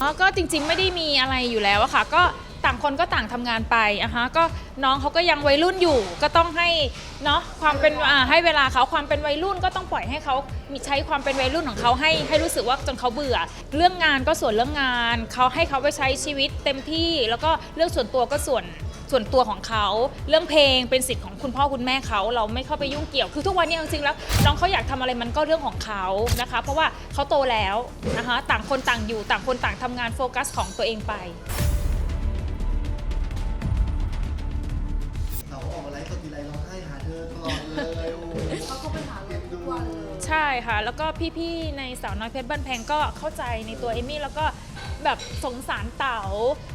อ๋อก็จริงๆไม่ได้มีอะไรอยู่แล้วอะค่ะ ก็ต่างคนก็ต่างทำงานไปอะฮะก็น้องเขาก็ยังวัยรุ่นอยู่ ก็ต้องให้เนาะความเป็นอ่าให้เวลาเขาความเป็นวัยรุ่นก็ต้องปล่อยให้เขามีใช้ความเป็นวัยรุ่นของเขาให้ให้รู้สึกว่าจนเขาเบื่อ เรื่องงานก็ส่วนเรื่องงานเขาให้เขาไปใช้ชีวิตเต็มที่ แล้วก็เรื่องส่วนตัวก็ส่วน ส่วนตัวของเขาเรื่องเพลงเป็นสิทธิ์ของคุณพ่อคุณแม่เขาเราไม่เข้าไปยุ่งเกี่ยวคือทุกวันนี้จริงๆแล้วน้องเขาอยากทำอะไรมันก็เรื่องของเขานะคะ เพราะว่าเขาโตแล้วนะคะต่างคนต่างอยู่ต่างคนต่างทำงานโฟกัสของตัวเองไปเขาออกมาไลฟ์สดทีไรร้องไห้หาเธอตลอดเลยโอ้โหเขาก็ไปหาเราทุกวันเลย ใช่ค่ะ แล้วก็พี่ๆในสาวน้อยเพชรบ้านแพงก็เข้าใจในตัวเอมมี่แล้วก็ แบบสงสารเต๋า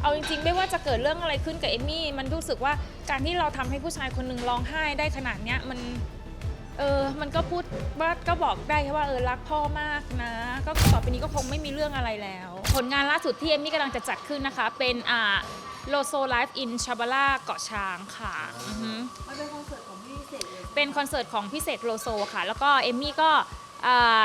เอาจริงๆ ไม่ว่าจะเกิดเรื่องอะไรขึ้นกับเอมมี่ มันรู้สึกว่าการที่เราทำให้ผู้ชายคนหนึ่งร้องไห้ได้ขนาดเนี้ยมัน เออ มันก็พูดว่าก็บอกได้แค่ว่าเออรักพ่อมากนะ ก็ต่อไปนี้ก็คงไม่มีเรื่องอะไรแล้ว ผลงานล่าสุดที่เอมมี่กำลังจะจัดขึ้นนะคะ เป็นอ่าโลโซไลฟ์อินชาบาร่าเกาะช้างค่ะอือฮึ มันเป็นคอนเสิร์ตของพี่เสกเลยเป็นคอนเสิร์ตของพี่เสกโลโซค่ะ แล้วก็เอมมี่ก็อ่า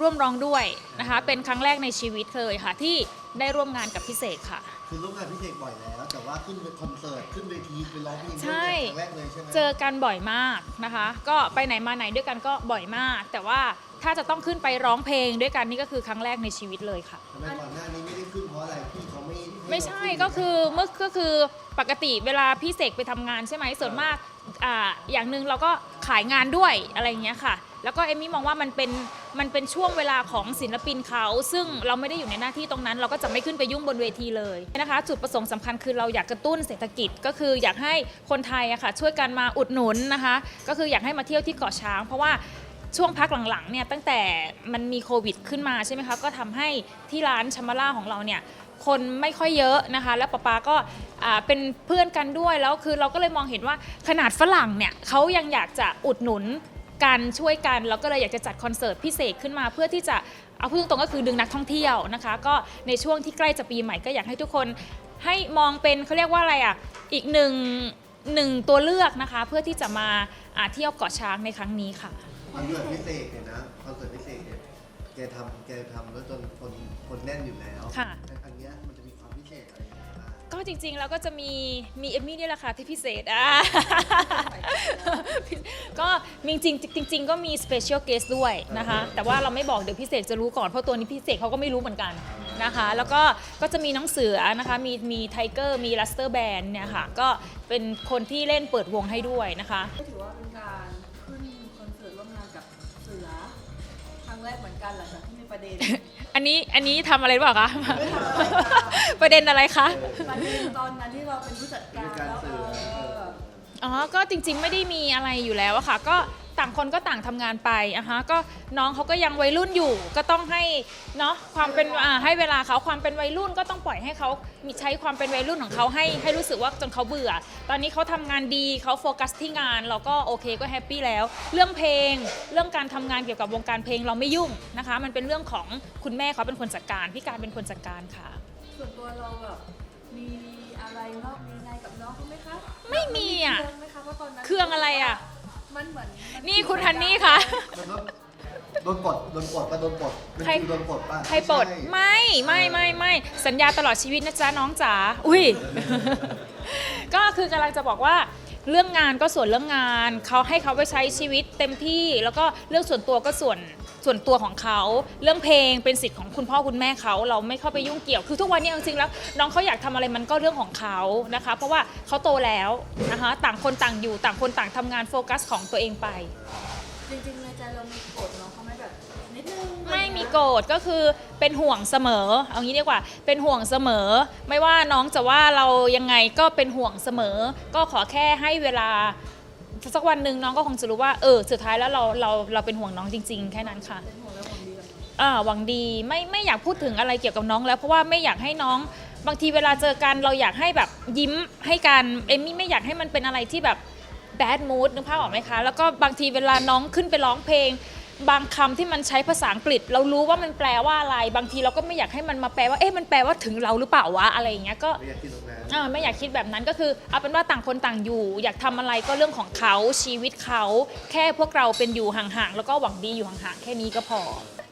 ร่วมร้องด้วยนะคะ เป็นครั้งแรกในชีวิตเลยค่ะ ที่ ได้ร่วมงานกับพี่เสกค่ะ คือร่วมงานพี่เสกบ่อยแล้ว แต่ว่าขึ้นเป็นคอนเสิร์ตขึ้นเวทีไปร้องเพลงด้วยใช่ ครั้งแรกเลยใช่ไหมเจอกันบ่อยมากนะคะ ก็ไปไหนมาไหนด้วยกันก็บ่อยมาก แต่ว่าถ้าจะต้องขึ้นไปร้องเพลงด้วยกันนี่ก็คือครั้งแรกในชีวิตเลยค่ะ ทำไมก่อนหน้านี้ไม่ได้ขึ้นเพราะอะไรพี่เขาไม่ให้ไม่ใช่เราขึ้นก็คือเมื่อก็คือปกติเวลาพี่เสกไปทำงานใช่ไหมส่วนมากอ่าอย่างหนึ่งเราก็ขายงานด้วยอะไรอย่างเงี้ยค่ะ แล้วก็เอมมี่มองว่ามันเป็นมันเป็นช่วงเวลาของศิลปินเขา ซึ่งเราไม่ได้อยู่ในหน้าที่ตรงนั้น เราก็จะไม่ขึ้นไปยุ่งบนเวทีเลยนะคะ จุดประสงค์สำคัญคือเราอยากกระตุ้นเศรษฐกิจก็คืออยากให้คนไทยอะค่ะช่วยกันมาอุดหนุนนะคะ ก็คืออยากให้มาเที่ยวที่เกาะช้าง เพราะว่าช่วงพักหลังๆเนี่ยตั้งแต่มันมีโควิดขึ้นมาใช่ไหมคะก็ทำให้ที่ร้านชัมมาล่าของเราเนี่ยคนไม่ค่อยเยอะนะคะ แล้วป๊าป๊าก็เป็นเพื่อนกันด้วยแล้วคือเราก็เลยมองเห็นว่าขนาดฝรั่งเนี่ยเขายังอยากจะอุดหนุน กันช่วยกันแล้วก็เลยอยากจะจัดคอนเสิร์ตพิเศษขึ้นมาเพื่อที่จะเอาพูดตรงๆก็คือดึงนักท่องเที่ยวนะคะ ก็ในช่วงที่ใกล้จะปีใหม่ก็อยากให้ทุกคนให้มองเป็นเขาเรียกว่าอะไรอะอีกหนึ่งหนึ่งตัวเลือกนะคะ เพื่อที่จะมาอ่าเที่ยวเกาะช้างในครั้งนี้ค่ะ คอนเสิร์ตพิเศษเนี่ยนะคอนเสิร์ตพิเศษเนี่ยแกทำแกทำแล้วจนคนคนแน่นอยู่แล้วค่ะ แต่ ก็จริงๆแล้วก็จะมีมีเอมมี่นี่แหละค่ะที่พิเศษอะก็มีจริงจริง ๆ ก็มีสเปเชียลเกสด้วยนะคะ แต่ว่าเราไม่บอกเดี๋ยวพิเศษจะรู้ก่อนเพราะตัวนี้พิเศษเขาก็ไม่รู้เหมือนกันนะคะ แล้วก็ก็จะมีน้องเสือนะคะ มีมีไทเกอร์มีลัสเตอร์แบนเนี่ยค่ะ ก็เป็นคนที่เล่นเปิดวงให้ด้วยนะคะก็ถือว่าเป็นการขึ้นคอนเสิร์ตร่วมงานกับเสือครั้งแรกเหมือนกันหลังจากที่มี ประเด็นอันนี้อันนี้ทำอะไรหรือเปล่าคะไม่ทำอะไรค่ะประเด็นอะไรคะ ประเด็นตอนนั้นที่เราเป็นผู้จัดการผู้จัดการแล้วเสือเออ อ๋อ ก็จริงๆ ไม่ได้มีอะไรอยู่แล้วอะค่ะ ก็ ต่างคนก็ต่างทำงานไปอะฮะก็น้องเขาก็ยังวัยรุ่นอยู่ ก็ต้องให้เนาะความเป็นอ่าให้เวลาเขาความเป็นวัยรุ่นก็ต้องปล่อยให้เขามีใช้ความเป็นวัยรุ่นของเขาให้ให้รู้สึกว่าจนเขาเบื่อ ตอนนี้เขาทำงานดีเขาโฟกัสที่งานเราก็โอเคก็แฮปปี้แล้ว เรื่องเพลง เรื่องการทำงานเกี่ยวกับวงการเพลงเราไม่ยุ่งนะคะ มันเป็นเรื่องของคุณแม่เขาเป็นคนจัดการพี่การเป็นคนจัดการค่ะ ส่วนตัวเราแบบมีอะไรนอกมีไงกับน้องเขาไหมคะไม่มีอะ เครื่องไหมคะเพราะตอนนั้นเครื่องอะไรอะ มันเหมือนมันี่คุณฮันนี่คะมันก็โดนปลดโดนปลดป่ะโดนปลดเป็นใคร คิวโดนปลดป่ะใครปลดใช่ไม่ไม่ไม่ไม่สัญญาตลอดชีวิตนะจ๊ะน้องจ๋าอุ้ย ก็คือกำลังจะบอกว่า เรื่องงานก็ส่วนเรื่องงานเขาให้เขาไปใช้ชีวิตเต็มที่ แล้วก็เรื่องส่วนตัวก็ส่วนส่วนตัวของเขาเรื่องเพลงเป็นสิทธิ์ของคุณพ่อคุณแม่เขาเราไม่เข้าไปยุ่งเกี่ยวคือทุกวันนี้เอาจริงๆแล้วน้องเขาอยากทำอะไรมันก็เรื่องของเขานะคะ เพราะว่าเขาโตแล้วนะคะต่างคนต่างอยู่ต่างคนต่างทำงานโฟกัสของตัวเองไป จริงๆในใจเรามีโกรธน้องเขาไหมแบบ นิดนึงไม่มีโกรธก็คือเป็นห่วงเสมอ เอางี้ดีกว่า เป็นห่วงเสมอ ไม่ว่าน้องจะว่าเรายังไงก็เป็นห่วงเสมอ ก็ขอแค่ให้เวลาสักวันหนึ่งน้องก็คงจะรู้ว่าเออสุดท้ายแล้วเราเราเราเป็นห่วงน้องจริง ๆ แค่นั้นค่ะเป็นห่วงและหวังดีกับน้องอ่าหวังดีไม่ไม่อยากพูดถึงอะไรเกี่ยวกับน้องแล้วเพราะว่าไม่อยากให้น้องบางทีเวลาเจอกันเราอยากให้แบบยิ้มให้กันเอมมี่ไม่อยากให้มันเป็นอะไรที่แบบ bad mood นึกภาพออกไหมคะ แล้วก็บางทีเวลาน้องขึ้นไปร้องเพลง บางคำที่มันใช้ภาษาอังกฤษ เรารู้ว่ามันแปลว่าอะไร บางทีเราก็ไม่อยากให้มันมาแปลว่าเอ๊ะมันแปลว่าถึงเราหรือเปล่าวะอะไรอย่างเงี้ยก็ไม่อยากกินตรงนั้นอ่าไม่อยากคิดแบบนั้นก็คือเอาเป็นว่าต่างคนต่างอยู่ อยากทำอะไรก็เรื่องของเขาชีวิตเขาแค่พวกเราเป็นอยู่ห่างๆแล้วก็หวังดีอยู่ห่างๆแค่นี้ก็พอ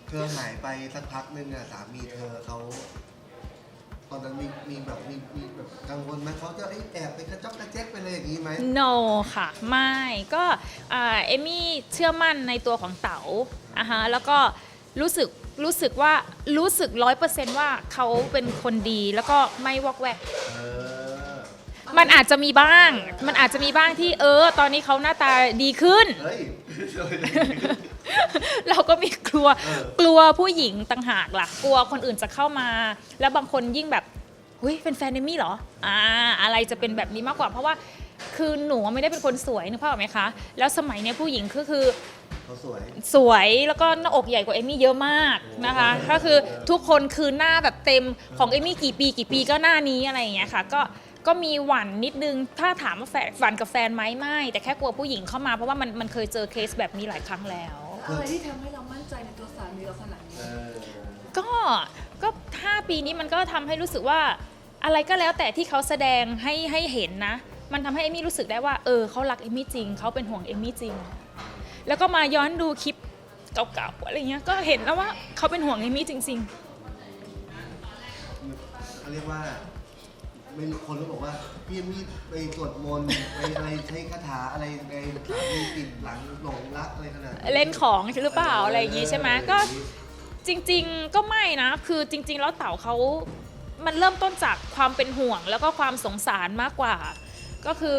เธอหายไปสักพักนึงอะสามีเธอเขา ตอนนั้นมีมีแบบมีมีแบบกังวลไหมเขาจะเอ้ยแอบไปกระจอกกระแจ๊กไปอะไรอย่างนี้ไหม no ค่ะ ไม่ก็อ่าเอมมี่เชื่อมั่นในตัวของเต๋าอะฮะแล้วก็รู้สึกรู้สึกว่ารู้สึกร้อยเปอร์เซนต์ว่าเขาเป็นคนดีแล้วก็ไม่วอกแวก เออ มันอาจจะมีบ้าง มันอาจจะมีบ้างที่เออ ตอนนี้เขาหน้าตาดีขึ้น เฮ้ย เราก็มีกลัวเออกลัวผู้หญิงต่างหากล่ะ กลัวคนอื่นจะเข้ามา แล้วบางคนยิ่งแบบเฮ้ยเป็นแฟนเอมมี่เหรออ่าอะไรจะเป็นแบบนี้มากกว่า เพราะว่าคือหนูไม่ได้เป็นคนสวยนึกภาพออกไหมคะ แล้วสมัยเนี้ยผู้หญิงก็คือเขาสวยสวยแล้วก็หน้าอกใหญ่กว่าเอมมี่เยอะมากนะคะก็คือทุกคนคือหน้าแบบเต็มของเอมมี่กี่ปีกี่ปีก็หน้านี้อะไรอย่างเงี้ยค่ะ ก็ก็มีหวั่นนิดนึง ถ้าถามว่าแฟนหวั่นกับแฟนไหมไม่ แต่แค่กลัวผู้หญิงเข้ามาเพราะว่ามันมันเคยเจอเคสแบบนี้หลายครั้งแล้ว อะไรที่ทำให้เรามั่นใจในตัวสามีเราขนาดนี้ เออก็ก็ห้าปีนี้มันก็ทำให้รู้สึกว่าอะไรก็แล้วแต่ที่เขาแสดงให้ให้เห็นนะ มันทำให้เอมมี่รู้สึกได้ว่าเออเขารักเอมมี่จริงเขาเป็นห่วงเอมมี่จริง แล้วก็มาย้อนดูคลิปเก่าๆอะไรเงี้ยก็เห็นแล้วว่าเขาเป็นห่วงเอมมี่จริงเขาเรียกว่า ไม่รู้คนก็บอกว่าพี่มีไปสวดมนต์ไปอะไรใช้คาถาอะไรในมีติดหลังหลงรักอะไรขนาดๆเล่นของหรือเปล่าอะไรอย่างงี้ใช่ไหมก็จริง ๆ ก็ไม่นะ คือจริง ๆ แล้วเต่าเขามันเริ่มต้นจากความเป็นห่วงแล้วก็ความสงสารมากกว่า ก็คือ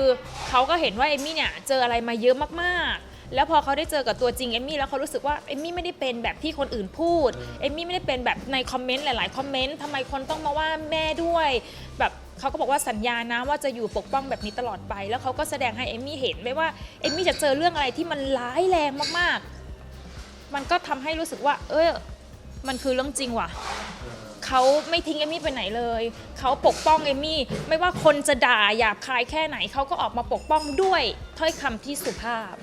เขาก็เห็นว่าเอมมี่เนี่ยเจออะไรมาเยอะมากๆ แล้วพอเขาได้เจอกับตัวจริงเอมมี่แล้วเขารู้สึกว่าเอมมี่ไม่ได้เป็นแบบที่คนอื่นพูดเอมมี่ไม่ได้เป็นแบบในคอมเมนต์หลายๆคอมเมนต์ทำไมคนต้องมาว่าแม่ด้วย แบบ เขาก็บอกว่าสัญญานะว่าจะอยู่ปกป้องแบบนี้ตลอดไป แล้วเขาก็แสดงให้เอมมี่เห็นไว้ว่าเอมมี่จะเจอเรื่องอะไรที่มันร้ายแรงมากๆ มันก็ทำให้รู้สึกว่า เออมันคือเรื่องจริงว่ะเขาไม่ทิ้งเอมมี่ไปไหนเลย เขาปกป้องเอมมี่ไม่ว่าคนจะด่าหยาบคายแค่ไหนเขาก็ออกมาปกป้องด้วยถ้อยคำที่สุภาพ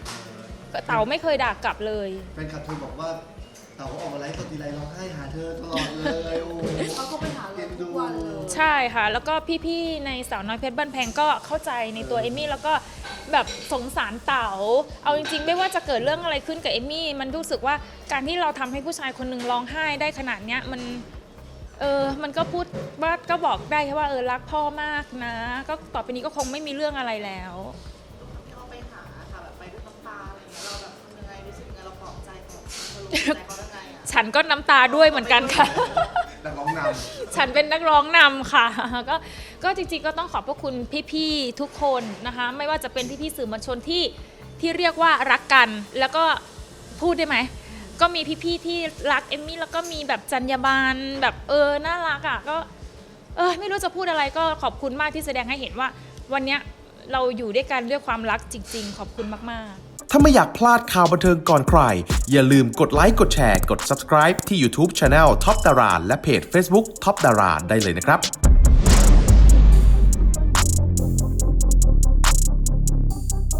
เต๋าไม่เคยด่ากลับเลยเป็นขับทูบอกว่า เต่าออกมาไลฟ์สดทีไรร้องไห้หาเธอตลอดเลยโอ้โหเขาก็ไปหาเราทุกวันเลยใช่ค่ะ แล้วก็พี่ๆในสาวน้อยเพชรบ้านแพงก็เข้าใจในตัวเอมมี่แล้วก็แบบสงสารเต๋าเอาจริงๆ ไม่ว่าจะเกิดเรื่องอะไรขึ้นกับเอมมี่มันรู้สึกว่าการที่เราทำให้ผู้ชายคนหนึ่งร้องไห้ได้ขนาดเนี้ยมัน เออ มันก็พูดว่าก็บอกได้แค่ว่าเออรักพ่อมากนะ ก็ต่อไปนี้ก็คงไม่มีเรื่องอะไรแล้ว ฉันก็น้ำตาด้วยเหมือนกันค่ะ นักร้องนฉันเป็นนักร้องนำค่ะ ก็ก็จริงๆก็ต้องขอบพระคุณพี่ๆทุกคนนะคะ ไม่ว่าจะเป็นพี่ๆสื่อมวลชนที่ที่เรียกว่ารักกัน แล้วก็พูดได้ไหม ก็มีพี่ๆที่รักเอมมี่แล้วก็มีแบบจรรยาบรรณแบบเออน่ารักอะก็ เออไม่รู้จะพูดอะไรก็ขอบคุณมากที่แสดงให้เห็นว่า วันเนี้ยเราอยู่ด้วยกันด้วยความรักจริง ๆ ขอบคุณมากๆ ถ้าไม่อยากพลาดข่าวบันเทิงก่อนใคร อย่าลืมกดไลค์กดแชร์กด subscribe ที่ YouTube Channel Top Dara และเพจ Facebook Top Dara ได้เลยนะครับ